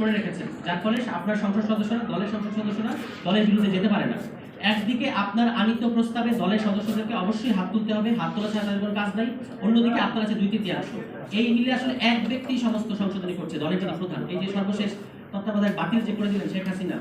করে রেখেছেন। যার ফলে আপনার সংসদ সদস্যরা, দলের সংসদ সদস্যরা দলের বিরুদ্ধে যেতে পারে না। একদিকে আপনার আনিত প্রস্তাবে দলের সদস্যদেরকে অবশ্যই হাত তুলতে হবে, হাত তোলা ছাড়া তাদের কাজ নাই। অন্যদিকে আপনার আছে দুই তৃতীয়াংশ এই মিলে আসলে এক ব্যক্তি সমস্ত সংশোধনী করছে, দলের যারা প্রধান। এই যে সর্বশেষ তত্ত্বাবধায়ক বাতিল যে করে দিলেন শেখ হাসিনা,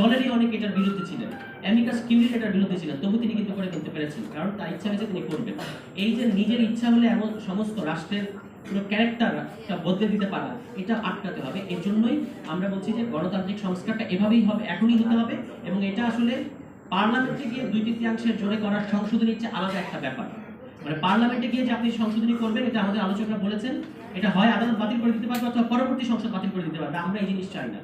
দলেরই অনেক এটার বিরুদ্ধে ছিলেন। অ্যামিকাস কিউরি এটার বিরুদ্ধে ছিলেন, তবু তিনি কিন্তু করে ফেলতে পেরেছেন, কারণ তার ইচ্ছা হয়েছে তিনি করবেন। এই যে নিজের ইচ্ছা হলে এমন সমস্ত রাষ্ট্রের পুরো ক্যারেক্টারটা বদলে দিতে পারা এটা আটকাতে হবে। এর জন্যই আমরা বলছি যে গণতান্ত্রিক সংস্কারটা এভাবেই হবে, এখনই হতে হবে এবং এটা আসলে পার্লামেন্টে গিয়ে দুই তৃতীয়াংশের জোরে করার সংশোধনী হচ্ছে আলাদা একটা ব্যাপার। মানে পার্লামেন্টে গিয়ে যে আপনি সংশোধনী করবেন, এটা আমাদের আলোচকরা বলেছেন, এটা হয় আদালত বাতিল করে দিতে পারবে অথবা পরবর্তী সংসদ বাতিল করে দিতে পারবে, আমরা এই জিনিস চাই না।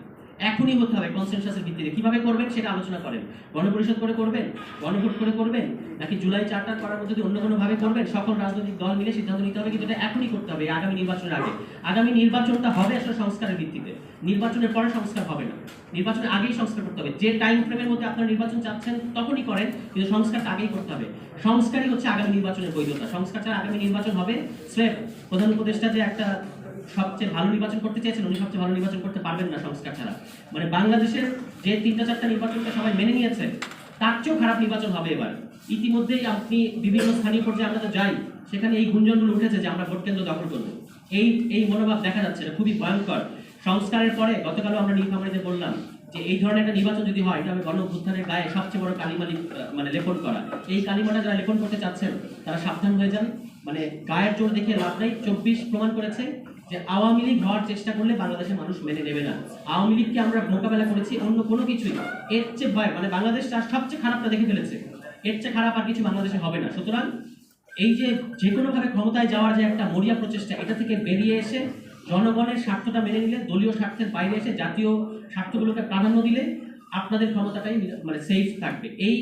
এখনই হতে হবে কনসেনসাসের ভিত্তিতে। কীভাবে করবেন সেটা আলোচনা করেন। গণপরিষদ করে করবেন? গণভোট করে করবেন? নাকি জুলাই চারটা করার মধ্যে দিয়ে অন্য কোনোভাবে করবেন, সকল রাজনৈতিক দল মিলে সিদ্ধান্ত নিতে হবে কিন্তু এটা এখনই করতে হবে আগামী নির্বাচনের আগে। আগামী নির্বাচনটা হবে আসলে সংস্কারের ভিত্তিতে। নির্বাচনের পরে সংস্কার হবে না। নির্বাচনের আগেই সংস্কার করতে হবে। যে টাইম ফ্রেমের মধ্যে আপনারা নির্বাচন চাচ্ছেন তখনই করেন, কিন্তু সংস্কারটা আগেই করতে হবে। সংস্কারই হচ্ছে আগামী নির্বাচনের বৈধতা। সংস্কার ছাড়া আগামী নির্বাচন হবে স্রেফ প্রধান উপদেষ্টা যে একটা সবচেয়ে ভালো নির্বাচন করতে চাইছেন, উনি সবচেয়ে ভালো নির্বাচন করতে পারবেন না সংস্কার ছাড়া। মানে বাংলাদেশের যে তিনটা চারটা নির্বাচনকে সবাই মেনে নিয়েছে, তার চেয়েও খারাপ নির্বাচন হবে এবার। ইতিমধ্যেই আপনি বিভিন্ন স্থানীয় পর্যায়ে আমরা তো যাই, সেখানে এই গুঞ্জনগুলো উঠেছে যে আমরা ভোট কেন্দ্র দখল করব। এই এই মনোভাব দেখা যাচ্ছে, এটা খুবই ভয়ঙ্কর। সংস্কারের পরে গতকালও আমরা নীলফামারীতে বললাম যে এই ধরনের একটা নির্বাচন যদি হয়, এটা হবে গণ অভ্যুত্থানের গায়ে সবচেয়ে বড় কালিমালি মানে লেপন করা। এই কালিমাটা যারা লেপন করতে চাচ্ছেন, তারা সাবধান হয়ে যান। মানে গায়ের জোর দেখে লাভ নেই। চব্বিশ প্রমাণ করেছে যে আওয়ামী লীগ হওয়ার চেষ্টা করলে বাংলাদেশের মানুষ মেনে নেবে না। আওয়ামী লীগকে আমরা মোকাবেলা করেছি, অন্য কোনো কিছুই এর চেয়ে ভয় মানে বাংলাদেশ সবচেয়ে খারাপটা দেখে ফেলেছে। এর চেয়ে খারাপ আর কিছু বাংলাদেশে হবে না। সুতরাং এই যে যে কোনোভাবে ক্ষমতায় যাওয়ার যে একটা মরিয়া প্রচেষ্টা, এটা থেকে বেরিয়ে এসে জনগণের স্বার্থটা মেনে নিলে, দলীয় স্বার্থের বাইরে এসে জাতীয় স্বার্থগুলোকে প্রাধান্য দিলে আপনাদের ক্ষমতাটাই মানে সেফ থাকবে। এই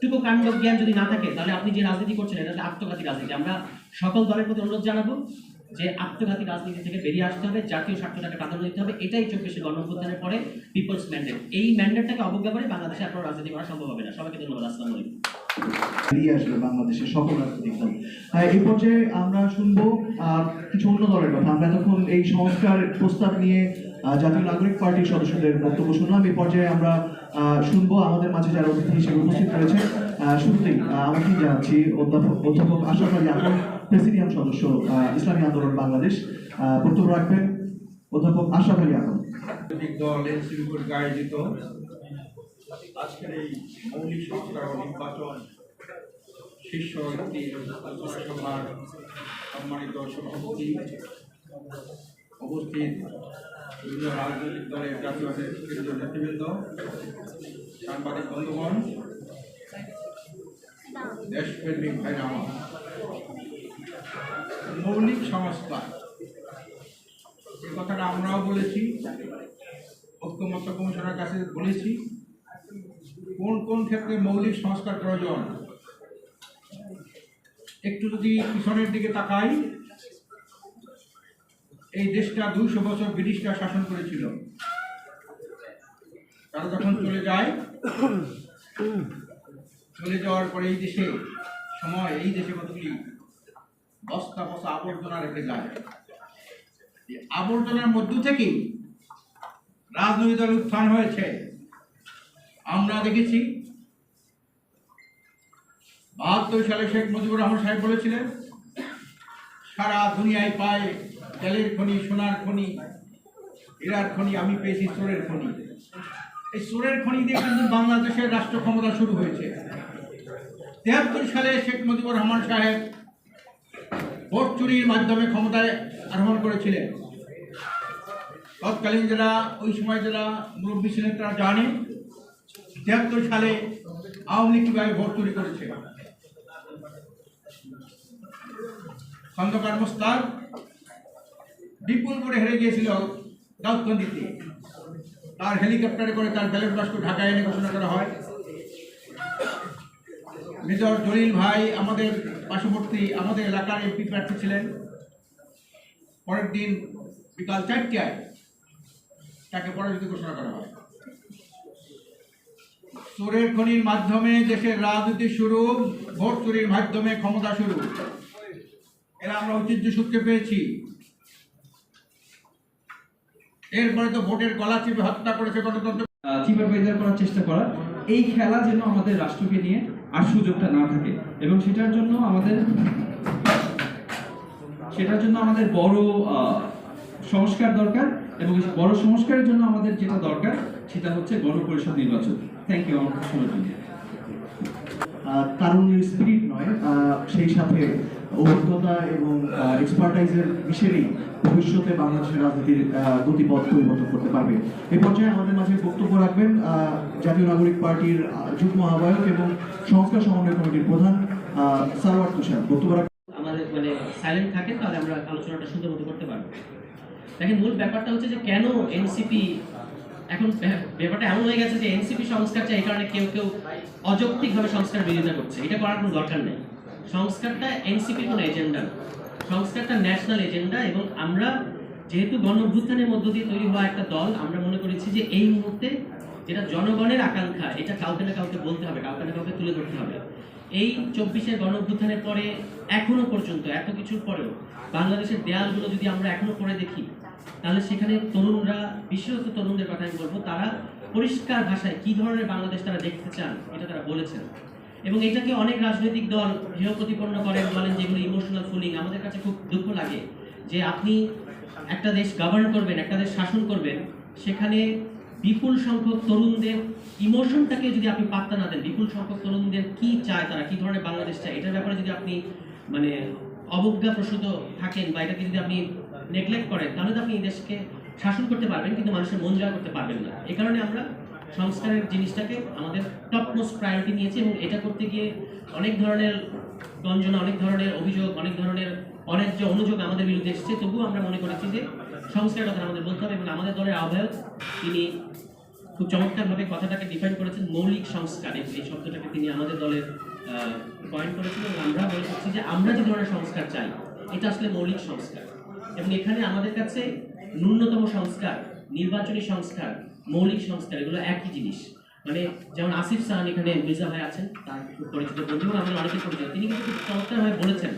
টুকু কাণ্ড জ্ঞান যদি না থাকে, তাহলে আপনি যে রাজনীতি করছেন, এটা আত্মঘাতী রাজনীতি। আমরা সকল দলের প্রতি অনুরোধ জানাব যে আত্মঘাতী রাজনীতি থেকে বেরিয়ে আসতে হবে জাতীয় স্বার্থটাকে প্রাধান্য দিতে হবে এটাই চব্বিশে গণঅভ্যুত্থানের পরে পিপলস ম্যান্ডেট এই ম্যান্ডেটটাকে অবজ্ঞা করে বাংলাদেশে কোনো রাজনীতি করা সম্ভব হবে না। সবাইকে ধন্যবাদ আসসালামু আলাইকুম। বেরিয়ে আসবে বাংলাদেশের সকল রাজনৈতিক দল। হ্যাঁ, এই পর্যায়ে আমরা শুনব কিছু অন্য দলের কথা। আমরা তখন এই সংস্কার প্রস্তাব নিয়ে জাতীয় নাগরিক পার্টির সদস্যদের বক্তব্য শুনলাম। এই পর্যায়ে আমরা শুনব আমাদের মাঝে যারা অতিথি হিসেবে উপস্থিত রয়েছে শুরুতেই আমাকে জানাচ্ছি অধ্যাপক অধ্যাপক আশরাফ আলী আকন প্রেসিডিয়াম সদস্য ইসলামী আন্দোলন বাংলাদেশ। বক্তব্য রাখবেন অধ্যাপক আশরাফ আলী রাজনৈতিক দল এনসিপি কর্তৃক আয়োজিত আজকের এই মৌলিক সংস্কার নির্বাচন শীর্ষ একটি সভার সম্মানিত সভাপতি উপস্থিত বিভিন্ন রাজনৈতিক দলের জাতীয় নেতৃবৃন্দ, সাংবাদিক বন্ধুগণ দেশপ্রেমিক ভাইরা আমার। মৌলিক সংস্কার। এ কথাটা আমরাও বলেছি, ঐক্যমত্য কমিশনের কাছে বলেছি, কোন কোন ক্ষেত্রে মৌলিক সংস্কার প্রয়োজন? একটু যদি পিছনের দিকে তাকাই, এই দেশটা দুইশো বছর ব্রিটিশরা শাসন করেছিল। তারা যখন চলে যায় চলে যাওয়ার পরে এই দেশে, সময়, এই দেশে কতগুলি বস্তা বস্তা আবর্জনা রেখে যায়। এই আবর্জনার মধ্য থেকেই রাজনৈতিক দল উত্থান হয়েছে। আমরা দেখেছি, বাহাত্তর সালে শেখ মুজিবুর রহমান সাহেব বলেছিলেন, সারা দুনিয়ায় পায় তেলের খনি, সোনার খনি, হীরার খনি, আমি পেয়েছি সোরের খনি। এই সোরের খনি দিয়ে কিন্তু বাংলাদেশের রাষ্ট্র ক্ষমতা শুরু হয়েছে। তেহাত্তর সালে শেখ মুজিবুর রহমান সাহেব ভোট চুরির মাধ্যমে ক্ষমতায় আরোহণ করেছিলেন। তৎকালীন যারা, ওই সময় যারা মুরব্বী ছিলেন তারা জানে তিয়াত্তর সালে আওয়ামী লীগ কীভাবে ভোট চুরি করেছে। খন্দকার মোস্তাক বিপুল করে হেরে গিয়েছিল দাউদকান্দিতে তার হেলিকপ্টারে করে তার ব্যালট বাস্ক ঢাকায় এনে ঘোষণা করা হয়। মেজর জলিল ভাই, আমাদের পার্শ্ববর্তী আমাদের এলাকার এমপি প্রার্থী ছিলেন। পরের দিন বিকাল চারটায় তাকে পরাজিত ঘোষণা করা হয়। চোরের খনির মাধ্যমে দেশের রাজনীতি শুরু, ভোট চুরির মাধ্যমে ক্ষমতা শুরু। এরা আমরা ঐতিহ্য সূত্রে পেয়েছি। এরপরে তো ভোটের গলা চিপে হত্যা করেছে গণতন্ত্র। চিপে চিপারবাইজার করার চেষ্টা করা এই খেলা যেন আমাদের রাষ্ট্রকে নিয়ে আর সুযোগটা না থাকে। এবং সেটার জন্য আমাদের সেটার জন্য আমাদের বড় সংস্কার দরকার এবং বড় সংস্কারের জন্য আমাদের যেটা দরকার সেটা হচ্ছে গণপরিষদ নির্বাচন। থ্যাংক ইউ আমার শোনার জন্য তারুণ্যের স্পিরিট নয়। সেই সাথে অভিজ্ঞতা এবং এক্সপার্টাইজের মিশেলেই ভবিষ্যতে বাংলাদেশের রাজনীতির গতিপথ পরিবর্তন করতে পারবে। এই পর্যায়ে আমাদের মাঝে বক্তব্য রাখবেন জাতীয় নাগরিক পার্টির যুগ্ম আহ্বায়ক এবং সংস্কার সমন্বয় কমিটির প্রধান আহ, সারওয়ার তুষার। বক্তব্য রাখবেন। আমাদের মানে সাইলেন্ট থাকে তাহলে আমরা আলোচনাটা সুন্দর মতো করতে পারব। দেখেন মূল ব্যাপারটা হচ্ছে যে কেন এনসিপি এখন ব্যাপারটা এমন হয়ে গেছে যে এনসিপি সংস্কার চাই এই কারণে কেউ কেউ অযৌক্তিকভাবে সংস্কার বিরোধিতা করছে। এটা করার কোনো দরকার নেই। সংস্কারটা এনসিপির কোনো এজেন্ডা সংস্কারটা ন্যাশনাল এজেন্ডা এবং আমরা যেহেতু গণ অভ্যুত্থানের মধ্য দিয়ে তৈরি হওয়া একটা দল, আমরা মনে করেছি যে এই মুহূর্তে যেটা জনগণের আকাঙ্ক্ষা, এটা কাউকে না কাউকে বলতে হবে, কাউকে না কাউকে তুলে ধরতে হবে। এই চব্বিশের গণ অভ্যুত্থানের পরে, এখনও পর্যন্ত, এত কিছুর পরেও বাংলাদেশের দেয়ালগুলো যদি আমরা এখনও পরে দেখি, তাহলে সেখানে তরুণরা বিশেষত তরুণদের কথা আমি বলব, তারা পরিষ্কার ভাষায় কি ধরনের বাংলাদেশ তারা দেখতে চান, এটা তারা বলেছেন। এবং এটাকে অনেক রাজনৈতিক দল হেয় প্রতিপন্ন করেন, বলেন যেগুলো ইমোশনাল ফুলিং আমাদের কাছে খুব দুঃখ লাগে যে আপনি একটা দেশ গভর্ন করবেন, একটা দেশ শাসন করবেন, সেখানে বিপুল সংখ্যক তরুণদের ইমোশনটাকে যদি আপনি পাত্তা না দেন, বিপুল সংখ্যক তরুণদের কি চায় তারা, কি ধরনের বাংলাদেশ চায়, এটার ব্যাপারে যদি আপনি মানে অবজ্ঞা প্রসূত থাকেন বা এটাকে যদি আপনি নেগলেক্ট করেন, তাহলে তো আপনি এই দেশকে শাসন করতে পারবেন, কিন্তু মানুষের মন জয় করতে পারবেন না। এই কারণে আমরা সংস্কারের জিনিসটাকে আমাদের টপ মোস্ট প্রায়োরিটি নিয়েছি এবং এটা করতে গিয়ে অনেক ধরনের গঞ্জনা, অনেক ধরনের অভিযোগ, অনেক ধরনের অনেক যে অনুযোগ আমাদের বিরুদ্ধে এসেছে। তবুও আমরা মনে করেছি যে সংস্কারের কথা আমাদের বলতে হবে এবং আমাদের দলের আহ্বায়ক তিনি খুব চমৎকারভাবে কথাটাকে ডিফাইন করেছেন, মৌলিক সংস্কার এই শব্দটাকে তিনি আমাদের দলের পয়েন্ট করেছেন এবং আমরা মনে করছি যে আমরা যে ধরনের সংস্কার চাই, এটা আসলে মৌলিক সংস্কার। এবং এখানে আমাদের কাছে ন্যূনতম সংস্কার, নির্বাচনী সংস্কার মৌলিক সংস্কার, এগুলো একই জিনিস। মানে যেমন আসিফ সাহান এখানে মির্জা ভাই আছেন, তার পরিচিত বন্ধু আমাদের অনেকে পরিচিত। তিনি কিন্তু চমৎকারভাবে বলেছেন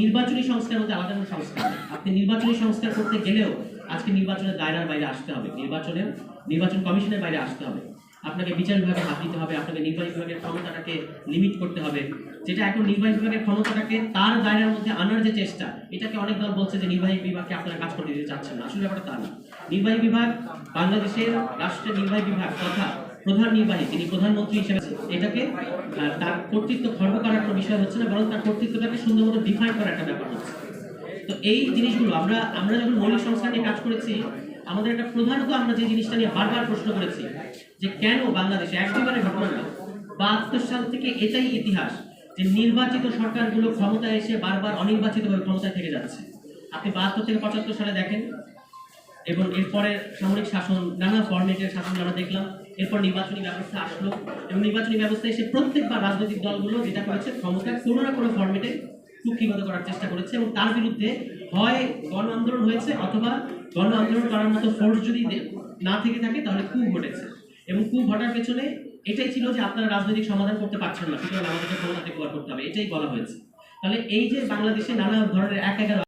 নির্বাচনী সংস্কার মধ্যে আলাদা কোনো সংস্কার আপনি নির্বাচনী সংস্কার করতে গেলেও আজকে নির্বাচনের দায়রার বাইরে আসতে হবে। নির্বাচনের, নির্বাচন কমিশনের বাইরে আসতে হবে। আপনাকে বিচার বিভাগে হাত দিতে হবে, আপনাকে নির্বাহী বিভাগের ক্ষমতাটাকে লিমিট করতে হবে। যেটা এখন নির্বাহী বিভাগের ক্ষমতাটাকে তার দায়রার মধ্যে আনার যে চেষ্টা, এটাকে অনেক দল বলছে যে নির্বাহী বিভাগকে আপনারা কাজ করতে দিতে চাচ্ছেন না। আসলে ব্যাপারটা তা না। নির্বাহী বিভাগ বাংলাদেশের রাষ্ট্রের নির্বাহী বিভাগ তথা প্রধান নির্বাহী, তিনি প্রধানমন্ত্রী হিসেবে এটাকে তার কর্তৃত্ব খর্ব করার কোনো বিষয় হচ্ছে না, বরং তার কর্তৃত্বটাকে সুন্দর মতো ডিফাইন করার একটা ব্যাপার হচ্ছে। তো এই জিনিসগুলো আমরা আমরা যখন মৌলিক সংস্কার নিয়ে কাজ করেছি আমাদের একটা প্রধানত আমরা যে জিনিসটা নিয়ে বারবার প্রশ্ন করেছি, যে কেন বাংলাদেশে এক দুবারের ঘটনা বাহাত্তর সাল থেকে এটাই ইতিহাস যে নির্বাচিত সরকারগুলো ক্ষমতায় এসে বারবার অনির্বাচিতভাবে ক্ষমতায় থেকে যাচ্ছে। আপনি বাহাত্তর থেকে পঁচাত্তর সালে দেখেন, এবং এরপরে সামরিক শাসন, নানা ফর্মেটের শাসন আমরা দেখলাম, এরপর নির্বাচনী ব্যবস্থা আসলো, এবং নির্বাচনী ব্যবস্থা এসে প্রত্যেকবার রাজনৈতিক দলগুলো যেটা করেছে, ক্ষমতায় কোনো না কোনো ফর্মেটে কুক্ষিগত করার চেষ্টা করেছে এবং তার বিরুদ্ধে হয় গণ আন্দোলন হয়েছে অথবা গণ আন্দোলন করার মতো ফোর্স যদি না থেকে থাকে, তাহলে কু ঘটেছে। এবং কু ঘটার পেছনে এটাই ছিল যে আপনারা রাজনৈতিক সমাধান করতে পারছেন না। সুতরাং আমাদেরকে ক্ষমতা থেকে করতে হবে। এটাই বলা হয়েছে। তাহলে এই যে বাংলাদেশে নানা ধরনের এক এগারো